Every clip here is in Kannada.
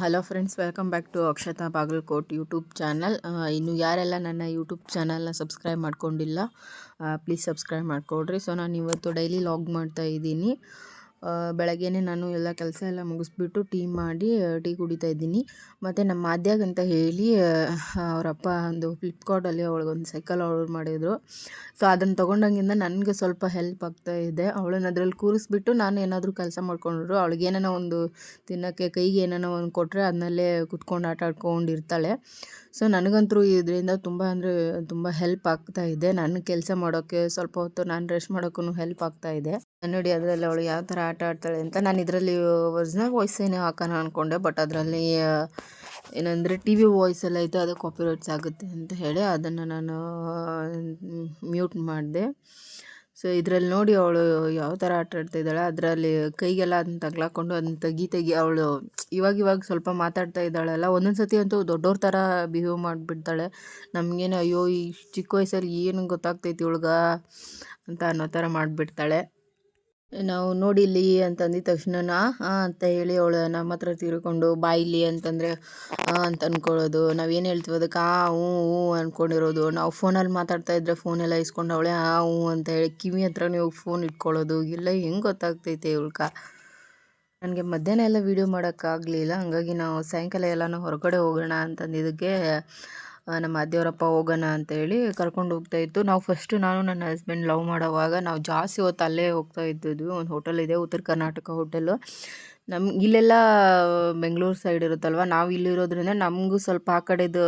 Hello friends welcome back to Akshata Bagalkot YouTube channel ಇನ್ನು ಯಾರೆಲ್ಲ ನನ್ನ ಯೂಟ್ಯೂಬ್ ಚಾನಲ್ನ ಸಬ್ಸ್ಕ್ರೈಬ್ ಮಾಡ್ಕೊಂಡಿಲ್ಲ ಪ್ಲೀಸ್ ಸಬ್ಸ್ಕ್ರೈಬ್ ಮಾಡಿಕೊಡ್ರಿ. ಸೊ ನಾನು ಇವತ್ತು ಡೈಲಿ ಲಾಗ್ ಮಾಡ್ತಾ ಇದ್ದೀನಿ. ಬೆಳಗ್ಗೆನೇ ನಾನು ಎಲ್ಲ ಕೆಲಸ ಎಲ್ಲ ಮುಗಿಸ್ಬಿಟ್ಟು ಟೀ ಮಾಡಿ ಟೀ ಕುಡಿತಾ ಇದ್ದೀನಿ. ಮತ್ತು ನಮ್ಮ ಮಾದ್ಯಾಗಂತ ಹೇಳಿ ಅವರಪ್ಪ ಒಂದು ಫ್ಲಿಪ್ಕಾರ್ಟಲ್ಲಿ ಅವಳಿಗೊಂದು ಸೈಕಲ್ ಆರ್ಡರ್ ಮಾಡಿದರು. ಸೊ, ಅದನ್ನು ತೊಗೊಂಡಂಗಿಂದ ನನಗೆ ಸ್ವಲ್ಪ ಹೆಲ್ಪ್ ಆಗ್ತಾ ಇದೆ. ಅವಳನ್ನ ಅದ್ರಲ್ಲಿ ಕೂರಿಸ್ಬಿಟ್ಟು ನಾನು ಏನಾದರೂ ಕೆಲಸ ಮಾಡ್ಕೊಂಡ್ರು. ಅವಳಿಗೆ ಏನಾನ ಒಂದು ತಿನ್ನೋಕ್ಕೆ, ಕೈಗೆ ಏನಾನ ಒಂದು ಕೊಟ್ಟರೆ ಅದನ್ನಲ್ಲೇ ಕುತ್ಕೊಂಡು ಆಟ ಆಡ್ಕೊಂಡಿರ್ತಾಳೆ ಸೊ, ನನಗಂತೂ ಇದರಿಂದ ತುಂಬ ಅಂದರೆ ತುಂಬ ಹೆಲ್ಪ್ ಆಗ್ತಾ ಇದೆ. ನನ್ನ ಕೆಲಸ ಮಾಡೋಕ್ಕೆ ಸ್ವಲ್ಪ ಹೊತ್ತು ನಾನು ರೆಸ್ಟ್ ಮಾಡೋಕ್ಕೂ ಹೆಲ್ಪ್ ಆಗ್ತಾ ಇದೆ. ನೋಡಿ ಅದರಲ್ಲಿ ಅವಳು ಯಾವ ಥರ ಆಟ ಆಡ್ತಾಳೆ ಅಂತ. ನಾನು ಇದರಲ್ಲಿ ಒರಿಜಿನಲ್ ವಾಯ್ಸೇನೇ ಹಾಕೋಣ ಅಂದ್ಕೊಂಡೆ ಬಟ್ ಅದರಲ್ಲಿ ಏನಂದರೆ ಟಿ ವಿ ವಾಯ್ಸ್ ಎಲ್ಲ ಇತ್ತು ಅದು ಕಾಪಿರೈಟ್ಸ್ ಆಗುತ್ತೆ ಅಂತ ಹೇಳಿ ಅದನ್ನು ನಾನು ಮ್ಯೂಟ್ ಮಾಡಿದೆ. ಸೊ ಇದರಲ್ಲಿ ನೋಡಿ ಅವಳು ಯಾವ ಥರ ಆಟ ಆಡ್ತಾ ಇದ್ದಾಳೆ. ಅದರಲ್ಲಿ ಕೈಗೆಲ್ಲ ಅದನ್ನ ತಗ್ಲಾಕೊಂಡು ಅದನ್ನ ತೆಗಿ ತೆಗಿ ಅವಳು ಇವಾಗ ಇವಾಗ ಸ್ವಲ್ಪ ಮಾತಾಡ್ತಾ ಇದ್ದಾಳಲ್ಲ ಒಂದೊಂದು ಸತಿ ಅಂತೂ ದೊಡ್ಡವ್ರ ಥರ ಬಿಹೇವ್ ಮಾಡಿಬಿಡ್ತಾಳೆ. ನಮಗೇನು, ಅಯ್ಯೋ, ಈ ಚಿಕ್ಕ ವಯಸ್ಸಲ್ಲಿ ಏನು ಗೊತ್ತಾಗ್ತೈತಿ ಇವಳ್ಗ? ಅಂತ ಅನ್ನೋ ಥರ ಮಾಡಿಬಿಡ್ತಾಳೆ. ನಾವು ನೋಡಿಲ್ಲಿ ಅಂತಂದಿದ ತಕ್ಷಣ ಹಾಂ ಅಂತ ಹೇಳಿ ಅವಳು ನಮ್ಮ ಹತ್ರ ತಿರ್ಕೊಂಡು ಬಾಯಿಲಿ ಅಂತಂದರೆ ಅಂತ ಅಂದ್ಕೊಳ್ಳೋದು ನಾವೇನು ಹೇಳ್ತೀವಿ ಅದಕ್ಕೆ, ಆ, ಹ್ಞೂ ಹ್ಞೂ ಅಂದ್ಕೊಂಡಿರೋದು ನಾವು ಫೋನಲ್ಲಿ ಮಾತಾಡ್ತಾ ಇದ್ದರೆ ಫೋನೆಲ್ಲ ಇಸ್ಕೊಂಡು ಅವಳೆ ಆ, ಹ್ಞೂ ಅಂತ ಹೇಳಿ ಕಿವಿ ಹತ್ರನೇ ಹೋಗಿ ಫೋನ್ ಇಟ್ಕೊಳ್ಳೋದು. ಎಲ್ಲ ಹೆಂಗೆ ಗೊತ್ತಾಗ್ತೈತೆ ಇವಳ್ಕ ನನಗೆ ಮಧ್ಯಾಹ್ನ ಎಲ್ಲ ವೀಡಿಯೋ ಮಾಡೋಕ್ಕಾಗಲಿಲ್ಲ. ಹಾಗಾಗಿ ನಾವು ಸಾಯಂಕಾಲ ಎಲ್ಲನೂ ಹೊರಗಡೆ ಹೋಗೋಣ ಅಂತಂದಿದ್ದಕ್ಕೆ ನಮ್ಮ ಅಜ್ಜಿಯವರಪ್ಪ ಹೋಗೋಣ ಅಂತೇಳಿ ಕರ್ಕೊಂಡು ಹೋಗ್ತಾ ಇತ್ತು. ನಾವು ಫಸ್ಟು ನಾನು ನನ್ನ ಹಸ್ಬೆಂಡ್ ಲವ್ ಮಾಡೋವಾಗ ನಾವು ಜಾಸ್ತಿ ಹೊತ್ತು ಅಲ್ಲೇ ಹೋಗ್ತಾ ಇದ್ದಿದ್ವಿ ಒಂದು ಹೋಟೆಲ್ ಇದೆ, ಉತ್ತರ ಕರ್ನಾಟಕ ಹೋಟೆಲು ನಮ್ಗೆ ಇಲ್ಲೆಲ್ಲ ಬೆಂಗಳೂರು ಸೈಡ್ ಇರುತ್ತಲ್ವ? ನಾವು ಇಲ್ಲಿರೋದ್ರಿಂದ ನಮಗೂ ಸ್ವಲ್ಪ ಆ ಕಡೆದು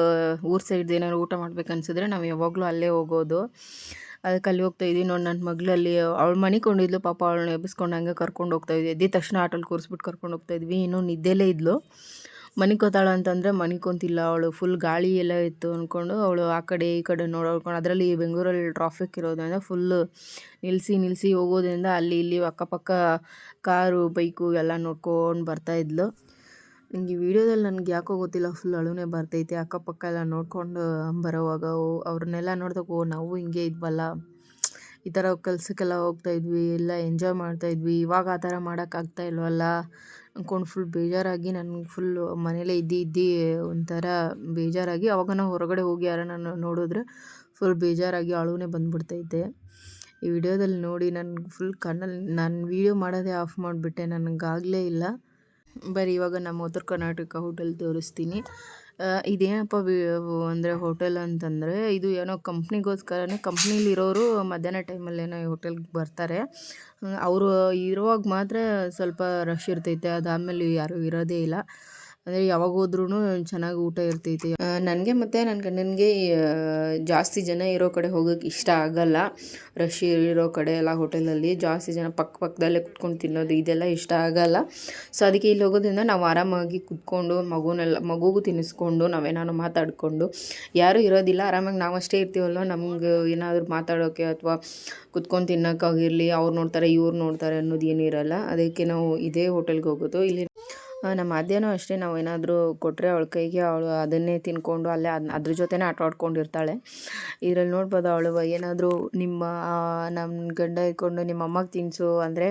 ಊರು ಸೈಡ್ದು ಏನಾದ್ರು ಊಟ ಮಾಡ್ಬೇಕು ಅನ್ಸಿದ್ರೆ ನಾವು ಯಾವಾಗಲೂ ಅಲ್ಲೇ ಹೋಗೋದು. ಅದಕ್ಕೆ ಅಲ್ಲಿ ಹೋಗ್ತಾ ಇದ್ದೀವಿ ನೋಡಿ ನನ್ನ ಮಗಳಲ್ಲಿ ಅವಳು ಮನೆ ಕೊಂಡಿದ್ಲು. ಪಾಪ ಅವಳನ್ನ ಎಬ್ಬಿಸ್ಕೊಂಡು ಹಂಗೆ ಕರ್ಕೊಂಡು ಹೋಗ್ತಾ ಇದ್ವಿ. ಎದ್ದಿದ ತಕ್ಷಣ ಆಟೋಲ್ಲಿ ಕೂರಿಸ್ಬಿಟ್ಟು ಕರ್ಕೊಂಡು ಹೋಗ್ತಾ ಇದ್ವಿ. ಇನ್ನೂ ನಿದ್ದೆಲೇ ಇದ್ಲು. ಮನಿಕೋತಾಳೆ ಅಂತಂದರೆ ಮನಿಕೊಂತಿಲ್ಲ. ಅವಳು ಫುಲ್ ಗಾಳಿ ಎಲ್ಲ ಇತ್ತು ಅಂದ್ಕೊಂಡು ಅವಳು ಆ ಕಡೆ ಈ ಕಡೆ ನೋಡ್ಕೊಂಡು ಅದರಲ್ಲಿ ಬೆಂಗಳೂರಲ್ಲಿ ಟ್ರಾಫಿಕ್ ಇರೋದ್ರಿಂದ ಫುಲ್ಲು ನಿಲ್ಲಿಸಿ ನಿಲ್ಲಿಸಿ ಹೋಗೋದ್ರಿಂದ ಅಲ್ಲಿ ಇಲ್ಲಿ ಅಕ್ಕಪಕ್ಕ ಕಾರು ಬೈಕು ಎಲ್ಲ ನೋಡ್ಕೊಂಡು ಬರ್ತಾಯಿದ್ಲು ನನಗೆ ವಿಡಿಯೋದಲ್ಲಿ ನನಗೆ ಯಾಕೋ ಗೊತ್ತಿಲ್ಲ ಫುಲ್ ಅಳುನೇ ಬರ್ತೈತೆ. ಅಕ್ಕಪಕ್ಕ ಎಲ್ಲ ನೋಡ್ಕೊಂಡು ಬರೋವಾಗ ಅವ್ರನ್ನೆಲ್ಲ ನೋಡಿದಾಗ, ಓ, ನಾವು ಹಿಂಗೆ ಇದ್ವಲ್ಲ. ಈ ಥರ ಕೆಲಸಕ್ಕೆಲ್ಲ ಹೋಗ್ತಾ ಇದ್ವಿ, ಎಲ್ಲ ಎಂಜಾಯ್ ಮಾಡ್ತಾ ಇದ್ವಿ. ಇವಾಗ ಆ ಥರ ಮಾಡೋಕ್ಕಾಗ್ತಾ ಇಲ್ವಲ್ಲ? ಅಂದ್ಕೊಂಡು ಫುಲ್ ಬೇಜಾರಾಗಿ ನನಗೆ ಫುಲ್ಲು ಮನೇಲೇ ಇದ್ದು ಇದ್ದು ಒಂಥರ ಬೇಜಾರಾಗಿ. ಅವಾಗ ನಾವು ಹೊರಗಡೆ ಹೋಗಿ ಯಾರನ್ನ ನೋಡಿದ್ರೆ ಫುಲ್ ಬೇಜಾರಾಗಿ ಅಳುವೇ ಬಂದ್ಬಿಡ್ತೈತೆ. ಈ ವಿಡಿಯೋದಲ್ಲಿ ನೋಡಿ ನನಗೆ ಫುಲ್ ಕಣ್ಣಲ್ಲಿ, ನಾನು ವೀಡಿಯೋ ಮಾಡೋದೇ ಆಫ್ ಮಾಡಿಬಿಟ್ಟೆ. ನನಗಾಗಲೇ ಇಲ್ಲ. ಬರೀ ಇವಾಗ ನಮ್ಮ ಉತ್ತರ ಕರ್ನಾಟಕ ಹೋಟೆಲ್ ತೋರಿಸ್ತೀನಿ. ಇದೇನಪ್ಪ ಅಂದರೆ ಹೋಟೆಲ್ ಅಂತಂದರೆ ಇದು ಏನೋ ಕಂಪ್ನಿಗೋಸ್ಕರನೇ ಕಂಪ್ನಿಲಿರೋರು ಮಧ್ಯಾಹ್ನ ಟೈಮಲ್ಲಿ ಏನೋ ಈ ಹೋಟೆಲ್ಗೆ ಬರ್ತಾರೆ. ಅವರು ಇರುವಾಗ ಮಾತ್ರ ಸ್ವಲ್ಪ ರಶ್ ಇರ್ತೈತೆ, ಅದಾದಮೇಲೆ ಯಾರೂ ಇರೋದೇ ಇಲ್ಲ. ಅಂದರೆ ಯಾವಾಗ ಹೋದ್ರೂ ಚೆನ್ನಾಗಿ ಊಟ ಇರ್ತೈತಿ. ನನಗೆ ಮತ್ತು ನನ್ನ ಗಂಡನಿಗೆ ಜಾಸ್ತಿ ಜನ ಇರೋ ಕಡೆ ಹೋಗೋಕ್ಕೆ ಇಷ್ಟ ಆಗಲ್ಲ. ರಶ್ ಇರೋ ಕಡೆ ಎಲ್ಲ ಹೋಟೆಲಲ್ಲಿ ಜಾಸ್ತಿ ಜನ ಪಕ್ಕ ಪಕ್ಕದಲ್ಲೇ ಕುತ್ಕೊಂಡು ತಿನ್ನೋದು ಇದೆಲ್ಲ ಇಷ್ಟ ಆಗಲ್ಲ. ಸೊ ಅದಕ್ಕೆ ಇಲ್ಲಿ ಹೋಗೋದ್ರಿಂದ ನಾವು ಆರಾಮಾಗಿ ಕುತ್ಕೊಂಡು ಮಗುನೆಲ್ಲ, ಮಗುಗೂ ತಿನ್ನಿಸ್ಕೊಂಡು ನಾವೇನಾದ್ರು ಮಾತಾಡಿಕೊಂಡು, ಯಾರೂ ಇರೋದಿಲ್ಲ, ಆರಾಮಾಗಿ ನಾವಷ್ಟೇ ಇರ್ತೀವಲ್ವ? ನಮ್ಗೆ ಏನಾದರೂ ಮಾತಾಡೋಕ್ಕೆ ಅಥವಾ ಕುತ್ಕೊಂಡು ತಿನ್ನೋಕ್ಕಾಗಿರಲಿ ಅವ್ರು ನೋಡ್ತಾರೆ, ಇವ್ರು ನೋಡ್ತಾರೆ ಅನ್ನೋದು ಏನಿರಲ್ಲ. ಅದಕ್ಕೆ ನಾವು ಇದೇ ಹೋಟೆಲ್ಗೆ ಹೋಗೋದು. ಇಲ್ಲಿ ನಮ್ಮ ಅಜ್ಜಿಯೂ ಅಷ್ಟೇ, ನಾವು ಏನಾದರೂ ಕೊಟ್ಟರೆ ಅವಳ ಕೈಗೆ ಅವಳು ಅದನ್ನೇ ತಿನ್ಕೊಂಡು ಅಲ್ಲೇ ಅದನ್ನ ಅದ್ರ ಜೊತೆನೇ ಆಟ ಆಡ್ಕೊಂಡಿರ್ತಾಳೆ. ಇದ್ರಲ್ಲಿ ನೋಡ್ಬೋದು ಅವಳು ಏನಾದರೂ ನಿಮ್ಮ ನಮ್ಮ ಗಂಡ ಇಟ್ಕೊಂಡು ನಿಮ್ಮ ಅಮ್ಮಗೆ ತಿನ್ಸು ಅಂದರೆ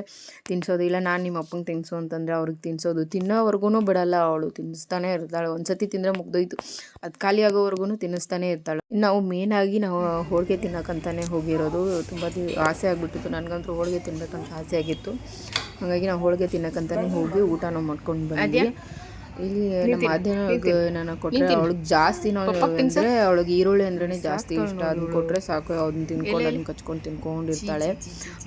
ತಿನ್ನಿಸೋದು ಇಲ್ಲ ನಾನು ನಿಮ್ಮ ಅಪ್ಪಂಗೆ ತಿನ್ನಿಸು ಅಂತಂದರೆ ಅವ್ರಿಗೆ ತಿನ್ನಿಸೋದು ತಿನ್ನೋವರೆಗೂ ಬಿಡಲ್ಲ ಅವಳು ತಿನ್ನಿಸ್ತಾನೆ ಇರ್ತಾಳೆ. ಒಂದು ಸತಿ ತಿಂದರೆ ಮುಗ್ದೋಯ್ತು. ಅದು ಖಾಲಿ ಆಗೋವರೆಗೂ ತಿನ್ನಿಸ್ತಾನೆ ಇರ್ತಾಳೆ. ನಾವು ಮೇನಾಗಿ ನಾವು ಹೋಳಿಗೆ ತಿನ್ನೋಕ್ಕಂತಲೇ ಹೋಗಿರೋದು. ತುಂಬ ಆಸೆ ಆಗಿಬಿಟ್ಟಿತ್ತು. ನನಗಂತೂ ಹೋಳಿಗೆ ತಿನ್ನಬೇಕಂತ ಆಸೆ ಆಗಿತ್ತು. ಹಾಗಾಗಿ ನಾವು ಹೋಳಿಗೆ ತಿನ್ನಕ್ಕಂತಾನೆ ಹೋಗಿ ಊಟನೂ ಮಾಡ್ಕೊಂಡು ಇಲ್ಲಿ ನಮ್ಮ ಮಧ್ಯಾಹ್ನ ನಾನು ಕೊಟ್ಟರೆ ಅವಳಿಗೆ ಜಾಸ್ತಿ ನಾವು ಅಂದರೆ ಅವಳಿಗೆ ಈರುಳ್ಳಿ ಅಂದ್ರೆ ಜಾಸ್ತಿ ಇಷ್ಟ. ಅದನ್ನ ಕೊಟ್ಟರೆ ಸಾಕು ಅದನ್ನ ತಿನ್ಕೊಂಡು ಅದನ್ನ ಕಚ್ಕೊಂಡು ತಿನ್ಕೊಂಡಿರ್ತಾಳೆ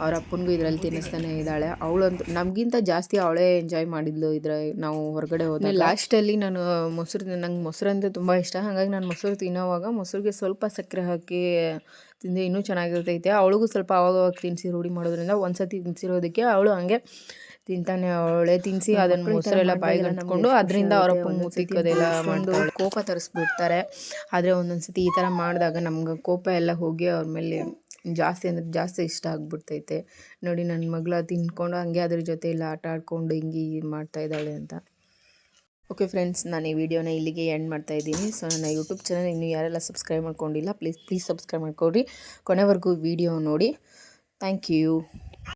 ಅವ್ರ ಅಪ್ಪನಿಗೂ ಇದರಲ್ಲಿ ತಿನ್ನಿಸ್ತಾನೆ ಇದ್ದಾಳೆ. ಅವಳಂತೂ ನಮಗಿಂತ ಜಾಸ್ತಿ ಅವಳೇ ಎಂಜಾಯ್ ಮಾಡಿದ್ಲು ಇದ್ರ ನಾವು ಹೊರಗಡೆ ಹೋದ ಲಾಸ್ಟಲ್ಲಿ ನಾನು ಮೊಸರು ನಂಗೆ ಮೊಸರು ಅಂದರೆ ತುಂಬ ಇಷ್ಟ. ಹಾಗಾಗಿ ನಾನು ಮೊಸರು ತಿನ್ನೋವಾಗ ಮೊಸರಿಗೆ ಸ್ವಲ್ಪ ಸಕ್ಕರೆ ಹಾಕಿ ತಿಂದರೆ ಇನ್ನೂ ಚೆನ್ನಾಗಿರ್ತೈತೆ. ಅವಳಿಗೂ ಸ್ವಲ್ಪ ಅವಾಗ ತಿನ್ನಿಸಿ ರೂಢಿ ಮಾಡೋದ್ರಿಂದ ಒಂದ್ಸತಿ ತಿನ್ಸಿರೋದಕ್ಕೆ ಅವಳು ಹಂಗೆ ತಿಂತಾನೆ ಅವಳೆ ತಿನ್ನಿಸಿ ಅದನ್ನ ಮೊಸರೆಲ್ಲ ಬಾಯಿಗೆ ಅಂಟ್ಕೊಂಡು ಅದರಿಂದ ಅವರಪ್ಪ ಮೂತಿಕ್ಕೋದೆಲ್ಲ ಮಾಡ್ಕೊಂಡು ಕೋಪ ತರಿಸ್ಬಿಡ್ತಾರೆ. ಆದರೆ ಒಂದೊಂದು ಸತಿ ಈ ಥರ ಮಾಡಿದಾಗ ನಮ್ಗೆ ಕೋಪ ಎಲ್ಲ ಹೋಗಿ ಅವ್ರ ಮೇಲೆ ಜಾಸ್ತಿ ಅಂದರೆ ಜಾಸ್ತಿ ಇಷ್ಟ ಆಗ್ಬಿಡ್ತೈತೆ. ನೋಡಿ ನನ್ನ ಮಗಳ ತಿನ್ಕೊಂಡು ಹಂಗೆ ಅದ್ರ ಜೊತೆ ಎಲ್ಲ ಆಟ ಆಡ್ಕೊಂಡು ಹಿಂಗೆ ಮಾಡ್ತಾ ಇದ್ದಾಳೆ ಅಂತ. ಓಕೆ ಫ್ರೆಂಡ್ಸ್ ನಾನು ಈ ವಿಡಿಯೋನ ಇಲ್ಲಿಗೆ ಎಂಡ್ ಮಾಡ್ತಾ ಇದ್ದೀನಿ. ಸೊ ನನ್ನ ಯೂಟ್ಯೂಬ್ ಚಾನಲ್ ಇನ್ನೂ ಯಾರೆಲ್ಲ ಸಬ್ಸ್ಕ್ರೈಬ್ ಮಾಡ್ಕೊಂಡಿಲ್ಲ ಪ್ಲೀಸ್ ಪ್ಲೀಸ್ ಸಬ್ಸ್ಕ್ರೈಬ್ ಮಾಡ್ಕೊಡ್ರಿ ಕೊನೆವರೆಗೂ ವಿಡಿಯೋ ನೋಡಿ. Thank you